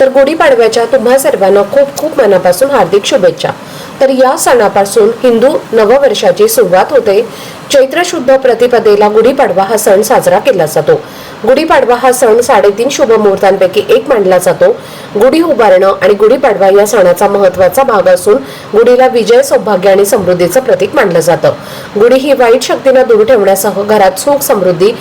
तर गुढीपाडव्याच्या तुम्हा सर्वांना खूप खूप मनापासून हार्दिक शुभेच्छा. तर या सणापासून हिंदू नववर्षाची सुरुवात होते. चैत्र शुद्ध प्रतिपदेला गुढीपाडवा हा सण साजरा केला जातो. गुढीपाडवा हा सण साडेतीन शुभ मुहूर्तांपैकी एक मानला जातो. गुढी उभारणं आणि गुढीपाडवा या सणाचा महत्त्वाचा भाग असून गुढीला विजय सौभाग्य आणि समृद्धीचं प्रतीक मानलं जातं. गुढी ही वाईट शक्तींना दूर ठेवण्यासह घरात सुख समृद्धी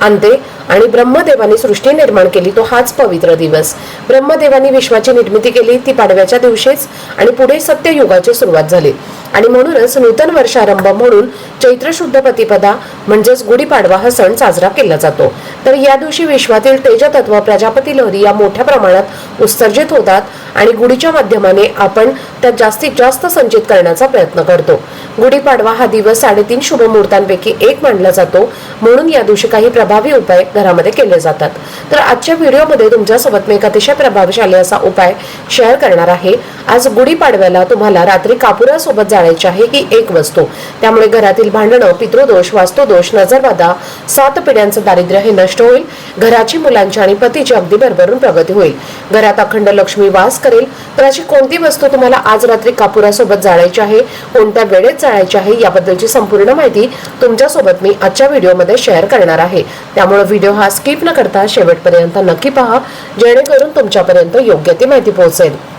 आणते. आणि ब्रह्मदेवाने सृष्टी निर्माण केली तो हाच पवित्र दिवस. ब्रह्मदेवाने विश्वाची निर्मिती केली ती पाडव्याच्या दिवशीच आणि पुढे सत्ययुगाची सुरुवात झाली. आणि म्हणूनच नूतन वर्षारंभ म्हणून चैत्र शुद्ध प्रतिपदा म्हणजेच गुढीपाडवा हा सण साजरा केला जातो. तर या दिवशी विश्वातील तेजतत्व प्रजापती लहरी या मोठ्या प्रमाणात उत्सर्जित होतात आणि गुढीच्या माध्यमाने आपण त्यात जास्तीत जास्त संचित करण्याचा प्रयत्न करतो. गुढीपाडवा हा दिवस साडेतीन शुभ मुहूर्तांपैकी एक मानला जातो. म्हणून या दिवशी काही प्रभावी उपाय घरामध्ये केले जातात. तर आजच्या व्हिडिओमध्ये तुमच्यासोबत मी एक अतिशय प्रभावशाली असा उपाय शेअर करणार आहे. आज गुढीपाडव्याला तुम्हाला रात्री कापुरासोबत जाळायची आहे. ही एक वस्तू. त्यामुळे घरातील भांडणं पितृदोष वास्तुदोष नजरबाधा सात पिढ्यांचं दारिद्र्य हे नष्ट होईल. घराची मुलांची आणि पतीची अगदी भरभरून प्रगती होईल. घरात अखंड लक्ष्मी वास करेल. तर अशी कोणती वस्तू तुम्हाला आज रात्री कापुरासोबत जाळायची आहे? कोणत्या वेळेत जाळायची आहे? याबद्दलची संपूर्ण माहिती तुमच्यासोबत मी आजच्या व्हिडिओमध्ये शेअर करणार आहे. त्यामुळे व्हिडिओ हा स्किप न करता शेवटपर्यंत नक्की पहा. जेणेकरून तुमच्यापर्यंत योग्य ती माहिती पोहोचेल.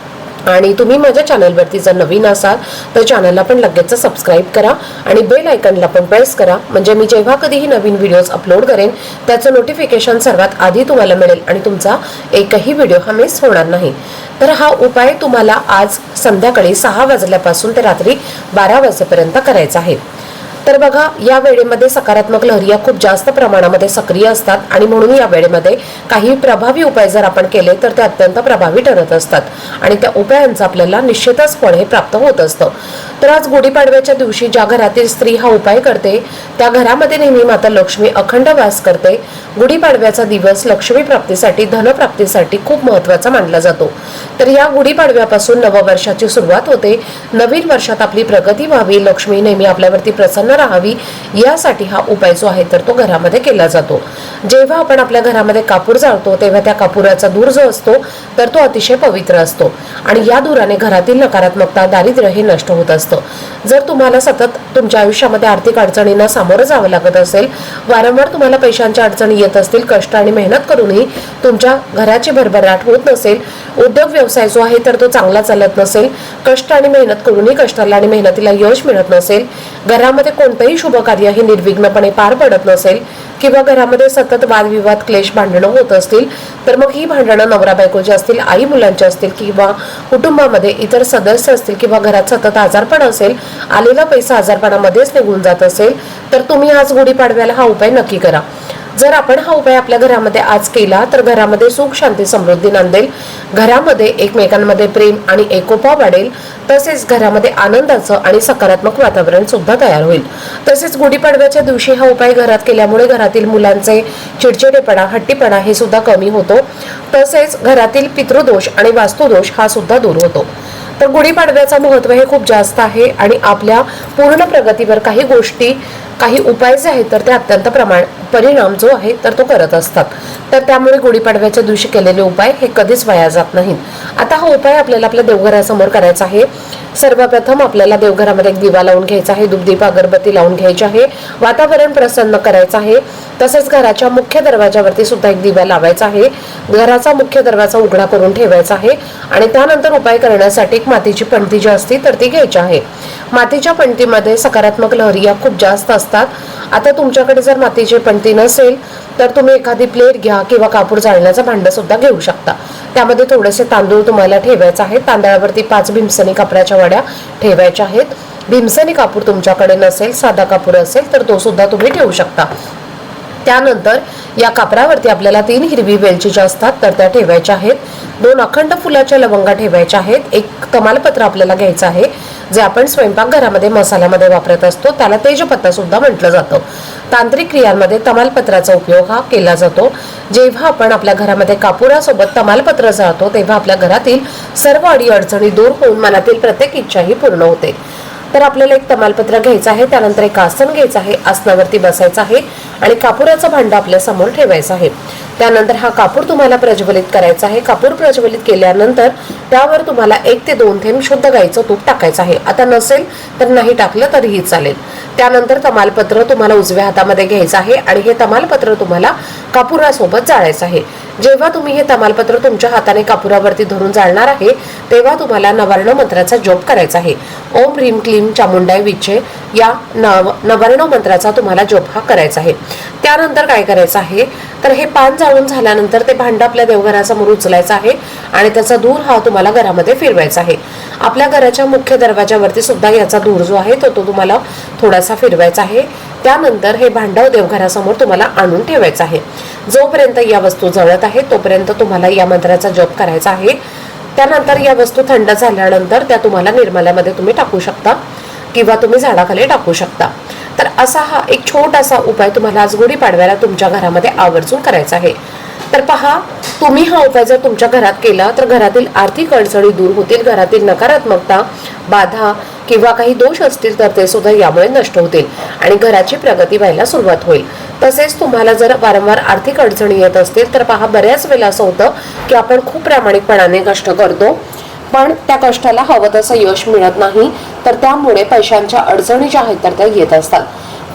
आणि तुम्ही माझ्या चॅनलवरती जर नवीन असाल तर चॅनलला पण लगेच सबस्क्राईब करा आणि बेल आयकनला पण प्रेस करा. म्हणजे मी जेव्हा कधीही नवीन व्हिडिओज अपलोड करेन त्याचं नोटिफिकेशन सर्वात आधी तुम्हाला मिळेल आणि तुमचा एकही व्हिडिओ हा मिस होणार नाही. तर हा उपाय तुम्हाला आज संध्याकाळी सहा वाजल्यापासून ते रात्री बारा वाजेपर्यंत करायचा आहे. तर बघा या वेळेमध्ये सकारात्मक लहरी या खूप जास्त प्रमाणामध्ये सक्रिय असतात आणि म्हणून या वेळेमध्ये काही प्रभावी उपाय जर आपण केले तर ते अत्यंत प्रभावी ठरत असतात. आणि त्या उपायांचं आपल्याला निश्चितच फळ हे प्राप्त होत असतं. तर आज गुढीपाडव्याच्या दिवशी ज्या घरातील स्त्री हा उपाय करते त्या घरामध्ये नेहमी माता लक्ष्मी अखंड वास करते. गुढीपाडव्याचा दिवस लक्ष्मी प्राप्तीसाठी धनप्राप्तीसाठी खूप महत्त्वाचा मानला जातो. तर या गुढीपाडव्यापासून नववर्षाची सुरुवात होते. नवीन वर्षात आपली प्रगती व्हावी लक्ष्मी नेहमी आपल्यावरती प्रसन्न राहावी यासाठी हा उपाय जो आहे तर तो घरामध्ये केला जातो. जेव्हा आपण आपल्या घरामध्ये कापूर जाळतो तेव्हा त्या कापुराचा धूर जो असतो तर तो अतिशय पवित्र असतो. आणि या धुराने घरातील नकारात्मकता दारिद्र्य हे नष्ट होत असते. जर तुम्हाला सतत तुमच्या आयुष्यामध्ये आर्थिक अडचणींना सामोरं जावं लागत असेल वारंवार तुम्हाला पैशांच्या अडचणी येत असतील कष्ट आणि मेहनत करूनही तुमच्या घराची भरभराट होत नसेल उद्योग व्यवसाय जो आहे तर तो चांगला चालत नसेल कष्ट आणि मेहनत करूनही कष्टाला आणि मेहनतीला यश मिळत नसेल घरामध्ये कोणतंही शुभ कार्य हे निर्विघ्नपणे पार पडत नसेल किंवा घरामध्ये सतत वादविवाद क्लेश भांडणं होत असतील तर मग ही भांडणं नवरा बायकोची असतील आई मुलांची असतील किंवा कुटुंबामध्ये इतर सदस्य असतील किंवा घरात सतत आजारपण असेल आलेला पैसा आजारपणामध्येच निघून जात असेल तर तुम्ही आज गुढीपाडव्याला हा उपाय नक्की करा. जर आपण हा उपाय आपल्या घरामध्ये आज केला तर घरामध्ये सुख शांती समृद्धी नांदेल. घरामध्ये एकमेकांमध्ये प्रेम आणि एकोपा वाढेल. तसेच घरामध्ये आनंदाचं आणि सकारात्मक वातावरण सुद्धा तयार होईल. तसेच गुढीपाडव्याच्या दिवशी हा उपाय घरात केल्यामुळे घरातील मुलांचे चिडचिडेपणा हट्टीपणा हे सुद्धा कमी होतो. तसेच घरातील पितृदोष आणि वास्तुदोष हा सुद्धा दूर होतो. तर गुढीपाडव्याचं महत्त्व हे खूप जास्त आहे आणि आपल्या पूर्ण प्रगतीवर काही गोष्टी काही उपाय जे आहेत तर ते अत्यंत प्रमाण परिणाम जो आहे तर तो करत असतात. तर त्यामुळे गुढीपाडव्याच्या दिवशी केलेले उपाय हे कधीच वाया जात नाहीत. आता हा उपाय आपल्याला आपल्या देवघरासमोर करायचा आहे. सर्वप्रथम आपल्याला देवघरामध्ये एक दिवा लावून घ्यायचा आहे दुधदीप अगरबत्ती लावून घ्यायची आहे वातावरण प्रसन्न करायचं आहे. तसेच घराच्या मुख्य दरवाजावरती सुद्धा एक दिवा लावायचा आहे. घराचा मुख्य दरवाजा उघडा करून ठेवायचा आहे आणि त्यानंतर उपाय करण्यासाठी एक मातीची पणती जी असती तर ती घ्यायची आहे. मातीच्या पणतीमध्ये सकारात्मक लहरी या खूप जास्त असतात. आता तुमच्याकडे जर मातीची पणती नसेल तर तुम्ही एखादी प्लेट घ्या किंवा कापूर जाळण्याचं भांडं सुद्धा घेऊ शकता. त्यामध्ये थोडेसे तांदूळ तुम्हाला ठेवायचे आहेत. तांदळावरती पाच भीमसनी कापराच्या वड्या ठेवायच्या आहेत. भीमसनी कापूर तुमच्याकडे नसेल साधा कापूर असेल तर तो सुद्धा तुम्ही ठेवू शकता. त्यानंतर या कापरावरती आपल्याला तीन हिरवी वेलची ज्या असतात तर त्या ठेवायच्या आहेत. दोन अखंड फुलाच्या लवंगा ठेवायच्या आहेत. एक तमालपत्र आपल्याला घ्यायचं आहे. जे आपण स्वयंपाकघरामध्ये मसाल्यामध्ये वापरत असतो त्याला तेजपत्ता सुद्धा म्हटलं जातं. तांत्रिक क्रियांमध्ये तमालपत्राचा उपयोग हा केला जातो. जेव्हा आपण आपल्या घरामध्ये कापुरासोबत तमालपत्र जाळतो तेव्हा आपल्या घरातील सर्व अडी अडचणी दूर होऊन मनातील प्रत्येक इच्छाही पूर्ण होते. तर आपल्याला एक तमालपत्र घ्यायचं आहे त्यानंतर एक आसन घ्यायचं आहे आसनावरती बसायचं आहे आणि कापूराचं भांड आपल्यासमोर ठेवायचं आहे. त्यानंतर हा कापूर तुम्हाला प्रज्वलित करायचा आहे. कापूर प्रज्वलित केल्यानंतर त्यावर तुम्हाला एक ते दोन थेंब शुद्ध गाईचं तूप टाकायचं आहे. आता नसेल तर नाही टाकलं तरीही चालेल. त्यानंतर तमालपत्र तुम्हाला उजव्या हातामध्ये घ्यायचं आहे आणि हे तमालपत्र तुम्हाला कापुरासोबत जाळायचं आहे. जेव्हा तुम्ही हे तमालपत्र तुमच्या हाताने कापुरावरती धरून जाळणार आहे तेव्हा तुम्हाला नवर्ण मंत्राचा जप करायचा आहे. ओम ह्रीम क्लीम चामुंडाय विचे या नव नवर्ण मंत्राचा तुम्हाला जप हा करायचा आहे. त्यानंतर काय करायचं आहे? तर हे पान जाळून झाल्यानंतर ते भांड आपल्या देवघरासमोर उचलायचं आहे आणि त्याचा धूर हा तुम्हाला घरामध्ये फिरवायचा आहे. आपल्या घराच्या मुख्य दरवाजावरती सुद्धा याचा धूर जो आहे तो तो तुम्हाला थोडासा फिरवायचा आहे. त्यानंतर हे भांडव देवघरासमोर तुम्हाला आणून ठेवायचं आहे. जोपर्यंत या वस्तू जळत आहे तोपर्यंत तुम्हाला या मंत्राचा जप करायचा आहे. त्यानंतर या वस्तू थंड झाल्यानंतर त्या तुम्हाला निर्मल्यामध्ये तुम्ही टाकू शकता किंवा तुम्ही झाडाखाली टाकू शकता. तर असा हा एक छोटासा उपाय तुम्हाला आज गुढीपाडव्याला तुमच्या घरामध्ये आवर्जून करायचा आहे. तर पहा तुम्ही हा उपाय जर तुमच्या घरात केला तर घरातील आर्थिक अडचणी दूर होतील घरातील नकारात्मकता बाधा किंवा काही दोष असतील तर ते सुद्धा यामुळे नष्ट होतील आणि घराची प्रगती व्हायला सुरुवात होईल. तसेच तुम्हाला जर वारंवार आर्थिक अडचणी येत असतील तर पहा बऱ्याच वेळेला असं होतं की आपण खूप प्रामाणिकपणाने कष्ट करतो पण त्या कष्टाला हवं तसं यश मिळत नाही तर त्यामुळे पैशांच्या अडचणी ज्या आहेत तर त्या येत असतात.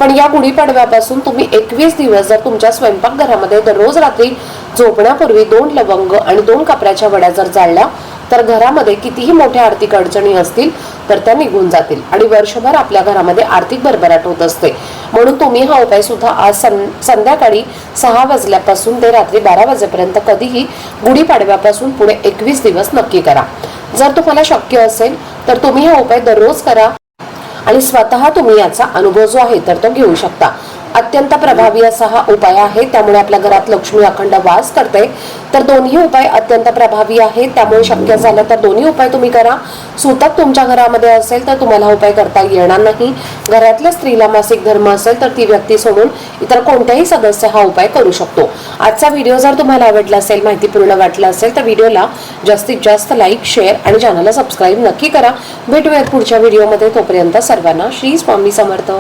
पण या गुढीपाडव्यापासून तुम्ही एकवीस दिवस जर तुमच्या स्वयंपाकघरामध्ये दररोज रात्री झोपण्यापूर्वी दोन लवंग आणि दोन कापऱ्याच्या वड्या जर जाळल्या तर घरामध्ये कितीही मोठ्या आर्थिक अडचणी असतील तर त्या निघून जातील. आणि वर्षभर आपल्या घरामध्ये आर्थिक भरभराट होत असते. म्हणून तुम्ही हा उपाय सुद्धा आज सं संध्याकाळी सहा वाजल्यापासून ते रात्री बारा वाजेपर्यंत कधीही गुढीपाडव्यापासून पुढे एकवीस दिवस नक्की करा. जर तुम्हाला शक्य असेल तर तुम्ही हा उपाय दररोज करा. आणि स्वतः तुम्ही याचा अनुभव जो आहे तर तो घेऊ शकता. अत्यंत प्रभावी असा हा उपाय आहे. त्यामुळे आपल्या घरात लक्ष्मी अखंड वास करते. तर दोन्ही उपाय अत्यंत प्रभावी आहेत. त्यामुळे शक्य झालं तर दोन्ही उपाय तुम्ही करा. सुतक तुमच्या घरामध्ये असेल तर तुम्हाला उपाय करता येणार नाही. घरातल्या स्त्रीला मासिक धर्म असेल तर ती व्यक्ती सोडून इतर कोणत्याही सदस्य हा उपाय करू शकतो. आजचा व्हिडिओ जर तुम्हाला आवडला असेल माहितीपूर्ण वाटला असेल तर व्हिडिओला जास्तीत जास्त लाईक शेअर आणि चॅनलला सबस्क्राईब नक्की करा. भेटूयात पुढच्या व्हिडिओमध्ये. तोपर्यंत सर्वांना श्री स्वामी समर्थ.